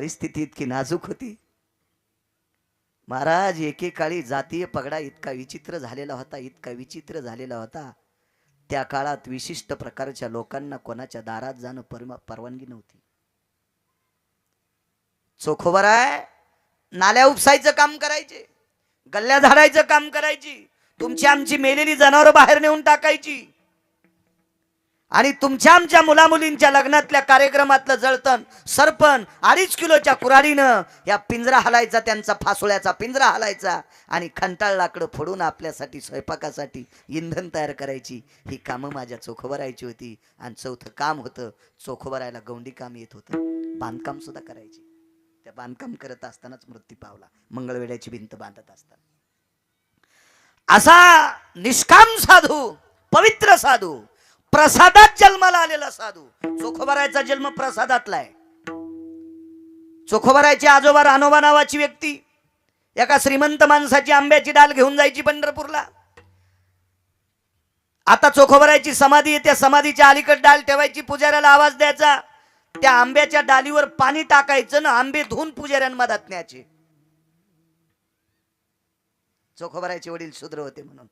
परिस्थिती इतकी नाजूक होती? महाराज एकेकाळी जातीय पगडा इतका विचित्र झालेला होता इतका विचित्र झालेला होता. त्या काळात विशिष्ट प्रकारच्या लोकांना कोणाच्या दारात जाणं परवानगी नव्हती. चोखोबर आहे नाल्या उपसायचं काम करायचे गल्ल्या झाडायचं काम करायची तुमची आमची मेलेली जनावरं बाहेर नेऊन टाकायची. आणि तुमच्या आमच्या मुलामुलींच्या लग्नातल्या कार्यक्रमातलं जळतण सरपण अडीच किलोच्या कुराडीनं या पिंजरा हलायचा त्यांचा फासोळ्याचा पिंजरा हलायचा आणि खंटाळ लाकडं फोडून आपल्यासाठी स्वयंपाकासाठी इंधन तयार करायची. ही कामं माझ्या चोखोबरायची होती आणि चौथं काम होतं चोखोबरायला गौंडी काम येत होतं. बांधकाम सुद्धा करायची. त्या बांधकाम करत असतानाच मृत्यू पावला. मंगळवेड्याची भिंत बांधत असताना. असा निष्काम साधू पवित्र साधू प्रसादात जन्माला आलेला साधू. चोखोबरायचा जन्म प्रसादातला आहे. चोखोबरायचे आजोबा रानोबा नावाची व्यक्ती. एका श्रीमंत माणसाची आंब्याची डाल घेऊन जायची पंढरपूरला. आता चोखोबरायची समाधी आहे. त्या समाधीच्या अलीकड डाल ठेवायची पुजाऱ्याला आवाज द्यायचा. त्या आंब्याच्या डालीवर पाणी टाकायचं ना आंबे धुवून पुजाऱ्यांमधात न्यायचे. चोखोबरायचे वडील शूद्र होते म्हणून.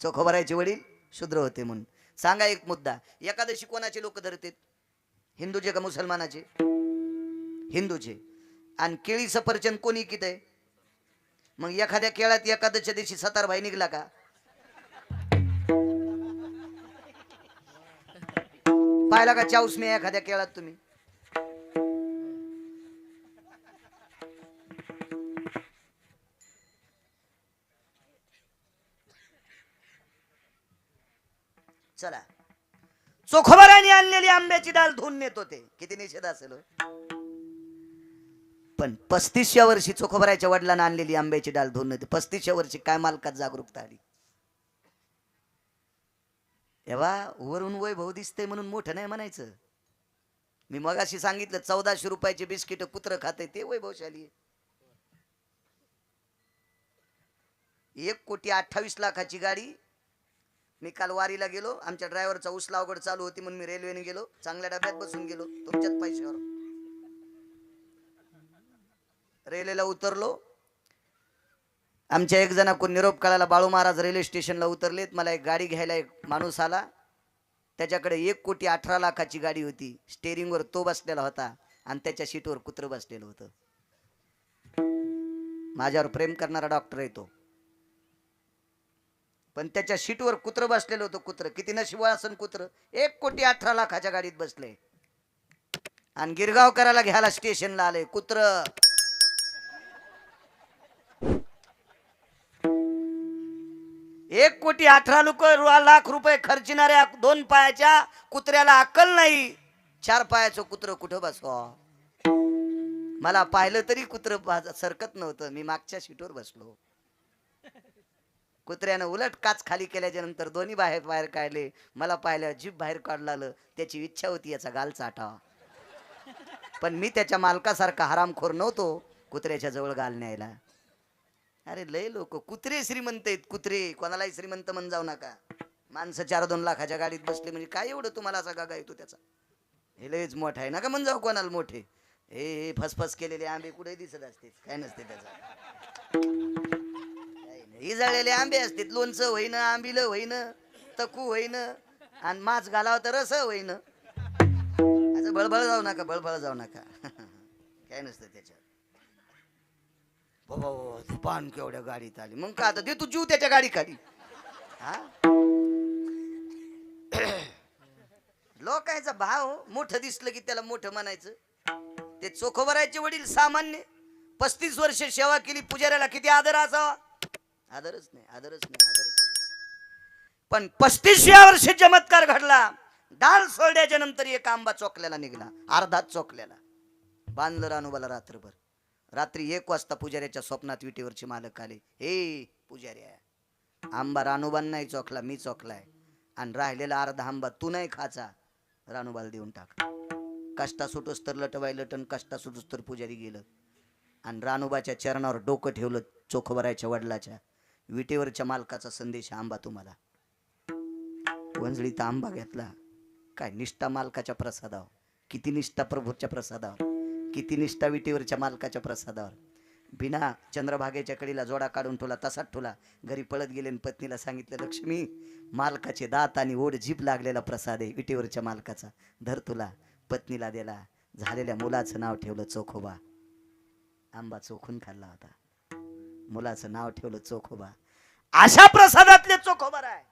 चोखोबरायचे वडील शूद्र होते म्हणून. सांगा एक मुद्दा. एकादशी कोणाचे लोक धरतात? हिंदूचे का मुसलमानाचे? हिंदूचे. आणि केळी सफरचंद कोणी किती आहे मग एखाद्या केळात एकादशच्या दिवशी सतार भाई निघला का? पाहिला का चाऊस मी एखाद्या केळात तुम्ही? चला. चोखोबराने आणलेली आंब्याची डाल धुवून नेत होते किती निषेध असेल हो. पण पस्तीसशे वर्षी चोखोबराच्या वडिलांना आणलेली आंब्याची डाल धुवून नेते. पस्तीसच्या वर्षी काय मालकात जागरूकता आली? तेव्हा वरून वैभव दिसते म्हणून मोठं नाही म्हणायचं. मी मगाशी सांगितलं चौदाशे रुपयाचे बिस्किट कुत्र खाते ते वैभवशाली एक कोटी अठ्ठावीस लाखाची गाडी मी काल वारीला गेलो आमच्या ड्रायव्हरचा उसला अवघड चालू होती म्हणून मी रेल्वेने गेलो चांगल्या डब्यात बसून गेलो तुमच्याच पैशावर रेल्वेला उतरलो. आमच्या एक जणाकडून कोण निरोप काळाला बाळू महाराज रेल्वे स्टेशनला उतरलेत मला एक गाडी घ्यायला एक माणूस आला. त्याच्याकडे एक कोटी अठरा लाखाची गाडी होती स्टेरिंगवर तो बसलेला होता आणि त्याच्या सीटवर कुत्र बसलेलं होतं. माझ्यावर प्रेम करणारा डॉक्टर आहे तो. पण त्याच्या शीटवर कुत्र बसलेलं होतं कुत्र. किती नशिब असन कुत्र. एक कोटी अठरा लाखाच्या गाडीत बसले. आणि गिरगावकराला घ्यायला स्टेशनला आले कुत्र. एक कोटी अठरा लोक लाख रुपये खर्चिणाऱ्या दोन पायाच्या कुत्र्याला अक्कल नाही. चार पायाचं कुत्र कुठं बसवा? मला पाहिलं तरी कुत्र सरकत नव्हतं. मी मागच्या सीटवर बसलो. कुत्र्यानं उलट काच खाली केल्याच्यानंतर दोन्ही बाहेर बाहेर काढले. मला पाहिलं जीभ बाहेर काढला आलं. त्याची इच्छा होती याचा गाल चाटावा पण मी त्याच्या मालकासारखा हरामखोर नव्हतो कुत्र्याच्या जवळ गाल न्यायला अरे लय लोक. कुत्रे श्रीमंत आहेत कुत्रे. कोणालाही श्रीमंत म्हण जाऊ नका. माणसं चार दोन लाखाच्या गाडीत बसले म्हणजे काय एवढं तुम्हाला असा गागा येतो त्याचा? हे लयच मोठा आहे. नका म्हण जाऊ कोणाला मोठे. हे हे फसफस केलेले आंबे कुठे दिसत असते काय नसते त्याचा. काही नाही. आंबे असतील. लोणचं होईन आंबिलं होईन तकू होईन आणि माच घालावं तर रस होईन. असं बळबळ जाऊ नका बळबळ जाऊ नका. काय नसतं त्याच्यात. हो, हो, हो, बाबा तू केवढ्या गाडीत आली. मग का आता दे तू जीव त्याच्या गाडी खाली. हा? लोकांचा भाव मोठं दिसलं की त्याला मोठं म्हणायचं. ते चोखोबरायचे वडील सामान्य. पस्तीस वर्ष सेवा केली पुजाऱ्याला किती आदर असावा? आदरच नाही आदरच नाही आदरच नाही. पण पस्तीसव्या वर्षी चमत्कार घडला. डाल सोडल्याच्या नंतर एक आंबा चोकल्याला निघाला अर्धात चोकल्याला बांधलं रानूबाला रात्रभर. रात्री एक वाजता पुजाऱ्याच्या स्वप्नात विटीवरचे मालक आले. हे पुजाऱ्या आंबा रानोबान नाही मी चोखलाय. आणि राहिलेला अर्धा आंबा तू नाही खाचा. रानोबाला देऊन टाक कष्टा सुटोस तर लटवाय लटन कष्टा सुटोस तर पुजारी गेलं. आणि रानोबाच्या चरणावर डोकं ठेवलं चोखोबरायच्या वडिलाच्या. विटेवरच्या मालकाचा संदेश आंबा तुम्हाला. वंजळीत आंबा घेतला. काय निष्ठा मालकाच्या प्रसादावर? किती निष्ठा प्रभूच्या प्रसादावर? किती निष्ठा विटेवरच्या मालकाच्या प्रसादावर? बिना चंद्रभागेच्या कडीला जोडा काढून ठेवला तसाच ठेवला. घरी पळत गेले आणि पत्नीला सांगितलं लक्ष्मी मालकाचे दात आणि ओढ जीप लागलेला प्रसाद आहे विटेवरच्या मालकाचा. धर तुला. पत्नीला दिला. झालेल्या मुलाचं नाव ठेवलं चोखोबा. आंबा चोखून खाल्ला होता. मुलाचं नाव ठेवलं चोखोबा. अशा प्रसादातले चोखोबर आहे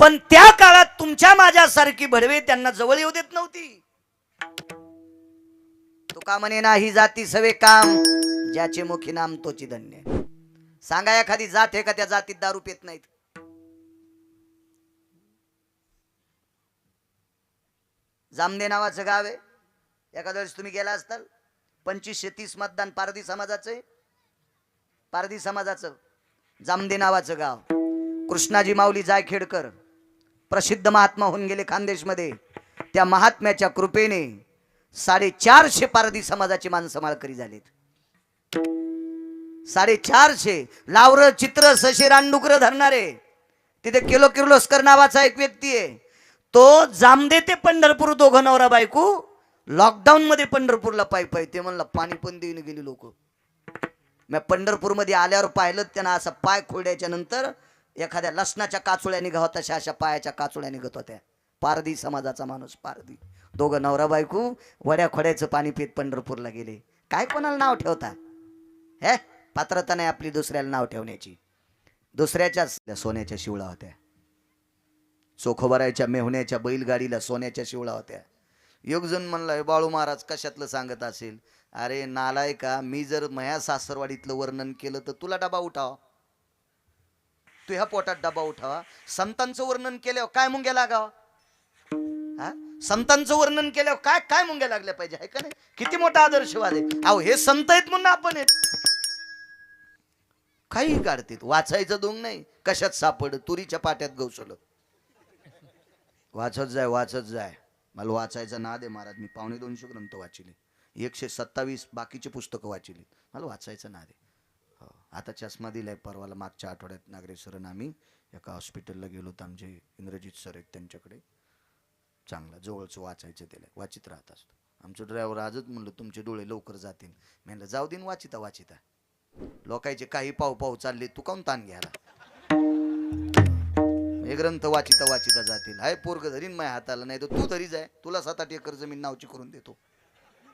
पण त्या काळात तुमच्या माझ्यासारखी भडवे त्यांना जवळ येऊ देत नव्हती. तुका म्हणे नाही जाती सवे काम ज्याचे मुखी नाम तोची धन्य. सांगा एखादी जात आहे का त्या जातीत दारू पेत नाहीत? जामदे नावाचं गाव आहे. एखाद्या वेळेस तुम्ही गेला असताल पंचवीसशे तीस मतदान पारधी समाजाचं आहे. पारधी समाजाचं जामदे नावाचं गाव. कृष्णाजी माऊली जायखेडकर प्रसिद्ध महात्मा होऊन गेले खानदेशमध्ये. त्या महात्म्याच्या कृपेने साडेचारशे पारधी समाजाची माणसं माळकरी झालीत. साडेचारशे लावर चित्र सशे रानडुकर धरणारे. तिथे किलो किर्लोस्कर नावाचा एक व्यक्ती आहे. तो जामदे ते पंढरपूर दोघं नवरा बायको लॉकडाऊन मध्ये पंढरपूरला पायी पाय ते म्हणलं पाणी पण देऊन गेली लोक. मी पंढरपूरमध्ये आल्यावर पाहिलं त्यांना असा पाय खोड्याच्या नंतर एखाद्या लसणाच्या काचुळ्या निघा होता अशा अशा पायाच्या काचुळ्या निघत होत्या. पारधी समाजाचा माणूस पारधी. दोघं नवरा बायको वड्या खोड्याचं पाणी पित पंढरपूरला गेले. काय कोणाला नाव ठेवता? हे पात्रता नाही आपली दुसऱ्याला नाव ठेवण्याची. दुसऱ्याच्याच सोन्याच्या शिवळा होत्या. चोखोबारायच्या मेहुण्याच्या बैलगाडीला सोन्याच्या शिवळा होत्या. योगजण म्हणला "हे बाळू महाराज कशातलं सांगत असेल? अरे नालाय का मी जर मया सासरवाडीतलं वर्णन केलं तर तुला डबा उठावा. तू ह्या पोटात डबा उठावा. संतांचं वर्णन केल्यावर काय मुंग्या लागावा? हा? संतांचं वर्णन केल्यावर काय काय मुंग्या लागल्या पाहिजे? आहे का नाही? किती मोठा आदर्शवाद आहे. अहो हे संत आहेत म्हणून आपण आहेत. काही काढतील वाचायचं दोंग नाही. कशात सापड तुरीच्या पाट्यात गवसलं. वाचत जाय वाचत जाय. मला वाचायचा नाद आहे महाराज. मी पावणे दोनशे ग्रंथ वाचिले. एकशे सत्तावीस बाकीचे पुस्तकं वाचिली. मला वाचायचं ना रे. हो. आता चष्मा दिलाय परवाला मागच्या आठवड्यात नागरेश्वरन आम्ही. एका हॉस्पिटलला गेलो होतो आमचे इंद्रजित सर आहेत त्यांच्याकडे. चांगला जवळचं वाचायचं त्याला. वाचित राहत असतो. आमचं ड्रायव्हर आजच म्हणलं तुमचे डोळे लवकर जातील. म्हणलं जाऊ दिन वाचिता वाचिता. लोकांचे काही पाव पाव चालले तू काऊन ताण घ्यायला? हे ग्रंथ वाचिता वाचिता जातील. हाय पोरग धरीन माझ्या हाताला नाही तर तू धरी जाय तुला सात आठ एकर जमीन नावची करून देतो.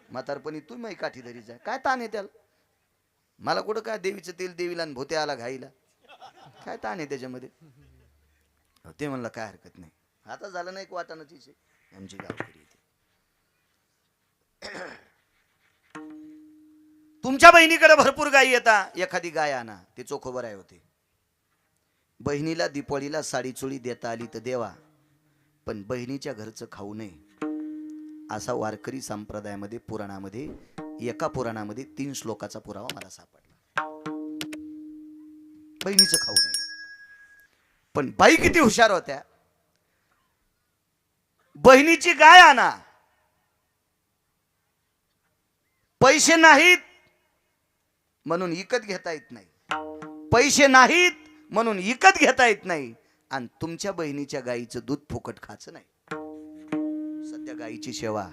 म्हातारपणी तू काठी धरी जा. काय ताण आहे त्याला? मला कुठं काय देवीचं तेल देवीला आणि भोत्या आला घाईला? काय ताण आहे त्याच्यामध्ये? अहो, ते म्हणलं काय हरकत नाही. आता झालं नाही एक वाटाणं तिचे आमची गावकरी येते. तुमच्या बहिणीकडे भरपूर गायी येतात एखादी गाय आणा. ते चोखोबराय होते. बहिणीला दिपाळीला साडी चोळी देता आली तर देवा. पण बहिणीच्या घरचं खाऊ नये. असा वारकरी संप्रदायामध्ये पुराणामध्ये एका पुराणामध्ये तीन श्लोकाचा पुरावा मला सापडला. बहिणीचं खाऊ नये. पण बाई किती हुशार होत्या. बहिणीची गाय आणा. पैसे नाहीत म्हणून विकत घेता येत नाही. पैसे नाहीत म्हणून विकत घेता येत नाही. आणि तुमच्या बहिणीच्या गाईचं दूध फुकट खायचं नाही. सध्या गाईची सेवा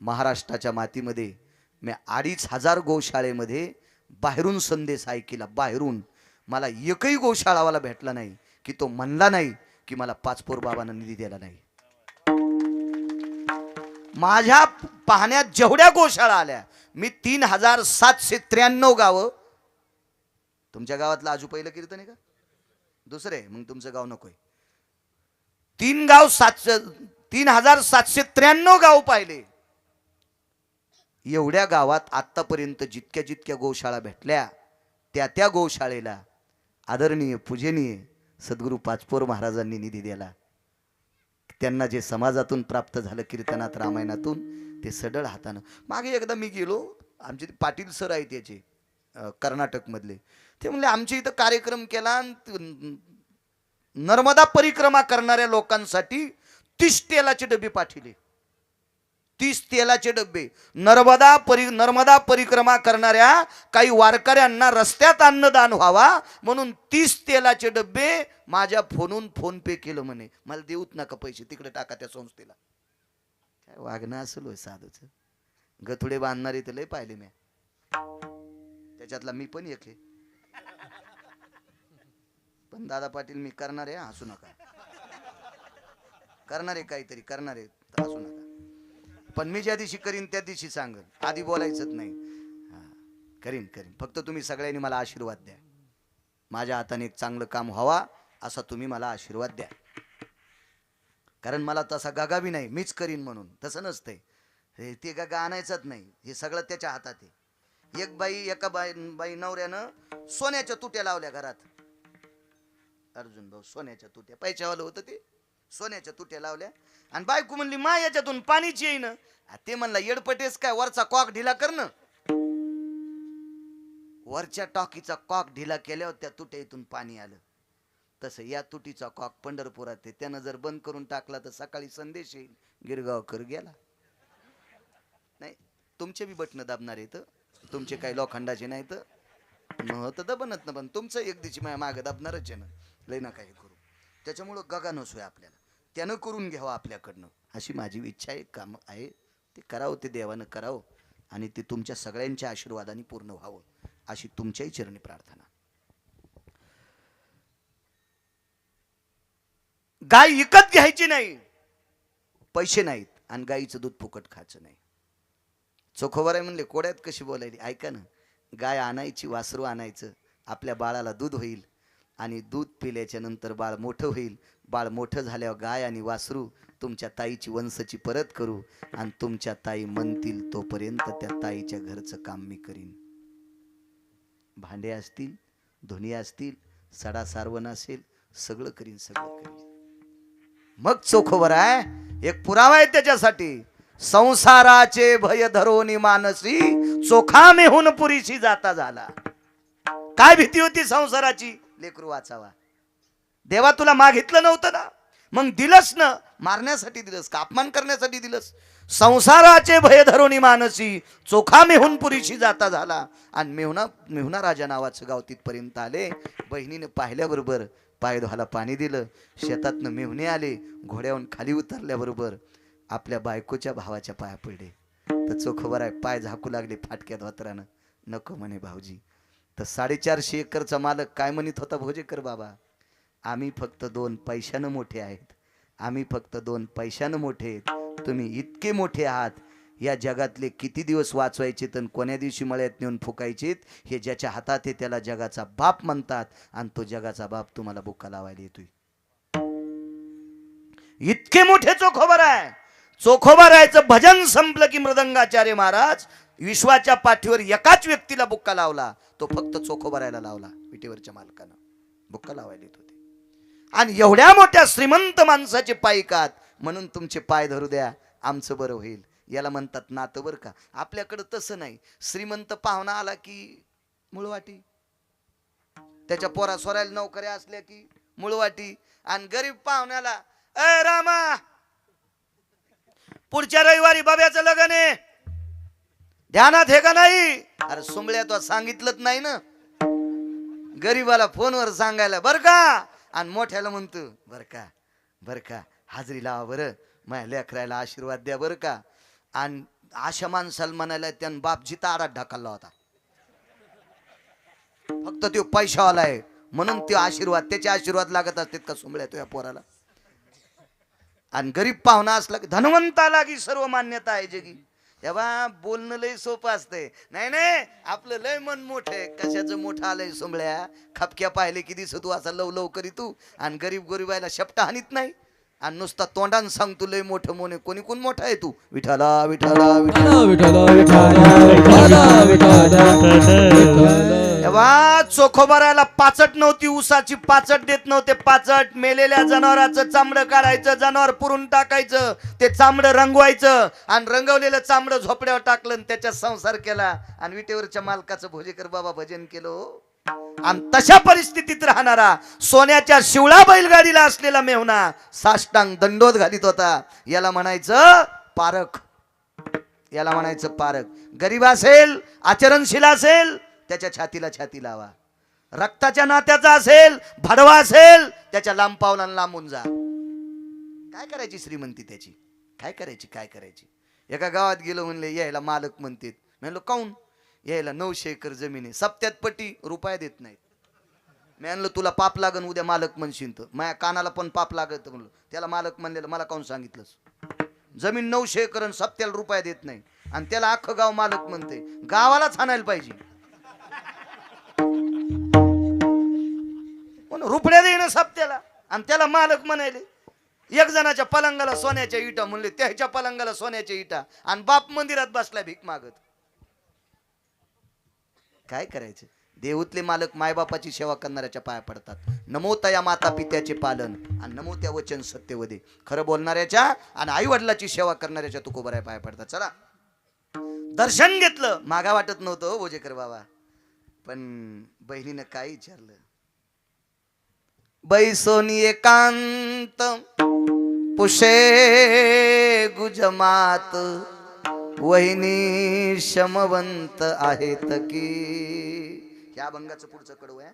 महाराष्ट्राच्या मातीमध्ये मी अडीच हजार गोशाळेमध्ये बाहेरून संदेश ऐकिला बाहेरून. मला एकही गोशाळावाला भेटला नाही की तो म्हणला नाही की मला पाचपोर बाबांना निधी दिला नाही. माझ्या पाहण्यात जेवढ्या गोशाळा आल्या मी तीन हजार सातशे त्र्याण्णव गावं. तुमच्या गावातलं आजू पहिलं कीर्तन आहे का? दुसरे मग तुमचं गाव नकोय. तीन गाव सातशे तीन हजार सातशे त्र्याण्णव गाव पाहिले. एवढ्या गावात आतापर्यंत जितक्या जितक्या गोशाळा भेटल्या त्या त्या गोशाळेला आदरणीय पूजनीय सद्गुरू पाचपोर महाराजांनी निधी दिला. त्यांना जे समाजातून प्राप्त झालं कीर्तनात रामायणातून ते सडळ हातानं. मागे एकदा मी गेलो आमचे ते पाटील सर आहेत याचे कर्नाटकमधले. ते म्हणले आमच्या इथं कार्यक्रम केला आणि नर्मदा परिक्रमा करणाऱ्या लोकांसाठी तीस तेलाचे डबे पाठवले तीस तेलाचे डबे. नर्मदा परि नर्मदा परिक्रमा करणाऱ्या काही वारकऱ्यांना रस्त्यात अन्नदान व्हावा म्हणून तीस तेलाचे डबे माझ्या फोनून फोन पे केलं म्हणे. मला देऊत नका पैसे तिकडे टाका त्या संस्थेला. काय वागणं असेल होय साधूच. गथुडे बांधणारे ते लय पाहिले मी त्याच्यातला मी पण एक आहे. पण दादा पाटील मी करणार आहे हसू नका. करणार आहे काहीतरी करणार आहे असू नका. पण मी ज्या दिवशी करीन त्या दिवशी सांगेन. आधी बोलायचंच नाही. करीन करीन. फक्त तुम्ही सगळ्यांनी मला आशीर्वाद द्या. माझ्या हाताने एक चांगलं काम व्हावा असा तुम्ही मला आशीर्वाद द्या. कारण मला तसा गागा बी नाही. मीच करीन म्हणून. तसं नसतंय. हे ते गागा आणायचंच नाही. हे सगळं त्याच्या हातात आहे. एक बाई एका बाई बाई नवऱ्यानं सोन्याच्या तुट्या लावल्या घरात. अर्जुन भाऊ सोन्याच्या तुट्या. पैशावालं होतं ते. सोन्याच्या तुट्या लावल्या. आणि बायको म्हणली मा याच्यातून पाणीच येईन. आ, ते म्हणला येडपटेस काय वरचा कॉक ढिला कर ना. वरच्या टॉकीचा कॉक ढिला केल्यावर त्या तुट्यातून पाणी आलं. तसं या तुटीचा कॉक पंढरपुरात आहे. त्यानं जर बंद करून टाकला तर सकाळी संदेश येईल. गिरगावकर गेला. नाही तुमचे बी बटणं दाबणार आहेत. तुमचे काही लोखंडाचे नाही तर तर दबनत ना पण तुमचं एक दिवशी माझ्या मागं दाबणारच आहे ना. लय ना काही करू. त्याच्यामुळं गगा नसोय आपल्याला. त्यानं करून घ्यावं आपल्याकडनं. अशी माझी इच्छा आहे काम आहे. ते करावं ते देवानं करावं आणि ते तुमच्या सगळ्यांच्या आशीर्वादाने पूर्ण व्हावं अशी तुमच्याही चरणी प्रार्थना. गाय विकत घ्यायची नाही. पैसे नाहीत आणि गाईचं दूध फुकट खायचं नाही. चोखोबर आहे म्हणले कोड्यात कशी बोलायली? ऐका ना गाय आणायची वासरू आणायचं आपल्या बाळाला दूध होईल. आणि दूध पिल्याच्या नंतर बाळ मोठं होईल. बाळ मोठं झाल्यावर गाय आणि वासरू तुमच्या ताईची वंशची परत करू आणि तुमच्या ताई म्हणतील तोपर्यंत त्या ताईच्या घरचं काम मी करीन. भांडे असतील धुनी असतील सडा सारवण असेल सगळं करीन सगळं करीन. मग चोखोबर आहे एक पुरावा आहे त्याच्यासाठी. संसाराचे भय धरोनी मानसी चोखा मेहून पुरीशी जाता झाला. काय भीती होती संसाराची? लेकरू वाचावा. देवा तुला मागितलं नव्हतं ना? मग दिलंस ना? मारण्यासाठी दिलंस का अपमान करण्यासाठी दिलंस. संसाराचे भय धरोनी मानसी चोखा मेहून पुरीशी जाता झाला. आणि मेहुना मेहुना राजा नावाचं गाव तिथपर्यंत आले. बहिणीने पाहिल्याबरोबर पाय धुवायला पाणी दिलं. शेतातनं मेहुणे आले घोड्याहून खाली उतरल्याबरोबर आपल्या बायकोच्या भावाच्या पाया पडले. तर चोखोबर आहे पाय झाकू लागले फाटक्यात धोत्रानं. नको म्हणे भाऊजी तर साडेचारशे एकरचा मालक काय म्हणत होता भोजेकर बाबा? आम्ही फक्त दोन पैशानं मोठे आहेत. आम्ही फक्त दोन पैशानं मोठे आहेत. तुम्ही इतके मोठे आहात. या जगातले किती दिवस वाचवायचे तर कोण्या दिवशी मळ्यात नेऊन फुकायचेत हे ज्याच्या हातात आहे त्याला जगाचा बाप म्हणतात आणि तो जगाचा बाप तुम्हाला बुक्का लावायला येतोय. इतके मोठे चोखोबर आहे चोखोबारायचं भजन संपलं की मृदंगाचार्य महाराज विश्वाच्या पाठीवर एकाच व्यक्तीला बुक्का लावला तो फक्त चोखो भरायला लावला विटेवरच्या मालकानं. बुक्का लावायला येत होते. आणि एवढ्या मोठ्या श्रीमंत माणसाचे पायकात म्हणून तुमचे पाय धरू द्या आमचं बरं होईल. याला म्हणतात नातं बरं का? आपल्याकडं तसं नाही. श्रीमंत पाहुणा आला की मुळवाटी. त्याच्या पोरा सोरायला नोकऱ्या असल्या की मुळवाटी. आणि गरीब पाहुण्याला अ रामा! पुढच्या रविवारी बाब्याचं लग्न आहे. ध्यानात हे का नाही? अरे सुंबळ्या तो सांगितलंच नाही ना. गरीबाला फोनवर सांगायला बर का? आणि मोठ्याला म्हणतो बर का बर का हाजरी लावा बरं. माझ्या लेकरायला आशीर्वाद द्या बरं का. आणि अशा माणसाला म्हणायला त्यानं बापजी तारात ढकलला होता. फक्त तो पैशावाला आहे. म्हणून ते आशीर्वाद त्याचे आशीर्वाद लागत असतात का सुमळ्या तो या पोराला? आणि गरीब पाहुणा असला की धनवंताला की सर्व मान्यता आहे जगी. तेव्हा बोलणं लय सोपं असतंय. नाही नाही आपलं लय मन मोठं आहे. कशाचं मोठं आलंय सोंबळ्या खपक्या पाहिले की दिसत तू असा लव लव करी तू. आणि गरीब गरीबायला शपटा हानीत नाही. आणि नुसता तोंडान सांग तू लय मोठं मोने कोणी कोण मोठा आहे तू? विठाला विठाला विठाला विठाला विठाला विठाला तेव्हा चोखोबाराला पाचट नव्हती उसाची पाचट देत नव्हते. पाचट मेलेल्या जनावराचं चामडं काढायचं जनावर पुरून टाकायचं ते चामडं रंगवायचं आणि रंगवलेलं चामडं झोपड्यावर टाकलं आणि त्याच्यात संसार केला. आणि विटेवरच्या मालकाचं भोजेकर बाबा भजन केलं हो. आणि तशा परिस्थितीत राहणारा सोन्याच्या शिवळा बैलगाडीला असलेला मेहुणा साष्टांग दंडोत घालीत होता. याला म्हणायचं पारख. याला म्हणायचं पारख. गरीब असेल आचरणशील असेल त्याच्या छातीला छाती लावा. रक्ताच्या नात्याचा असेल भडवा असेल त्याच्या लांब लांबून जा. काय करायची श्रीमंती त्याची? काय करायची? काय करायची? एका गावात गेलो म्हणले यायला मालक म्हणतात. म्हणलो काऊन? यायला नऊशे एकर जमीन आहे. सप्त्यात पटी रुपया देत नाहीत. मी म्हणलं तुला पाप लागन उद्या मालक म्हणशील तर. माझ्या कानाला पण पाप लागत म्हणलं. त्याला मालक म्हणलेलं मला काऊन सांगितलंस? जमीन नऊशे एकर आणि सप्त्याला रुपया देत नाही. आणि त्याला अख्खं गाव मालक म्हणते गावालाच आणायला पाहिजे. पण रुपड्या देणं सप्त्याला. आणि त्याला मालक म्हणायले एक जणाच्या पलंगाला सोन्याच्या इटा म्हणले त्याच्या पलंगाला सोन्याच्या इटा. आणि बाप मंदिरात बसला भीक मागत. काय करायचं? देऊतले मालक मायबापाची सेवा करणाऱ्याच्या पाया पडतात. नमोता या माता पित्याचे पालन आणि नमो त्या वचन सत्यवदे. खरं बोलणाऱ्याच्या आणि आई वडिलाची सेवा करणाऱ्याच्या तुकोबऱ्या पाया पडतात. चला. दर्शन घेतलं. मागा वाटत नव्हतं हो बोजेकर बाबा. पण बहिणीनं काय विचारलं? बैसोनी एकांत पुषे गुजमात वहिनी शमवंत आहेत की? ह्या अभंगाचं पुढचं कडवं आहे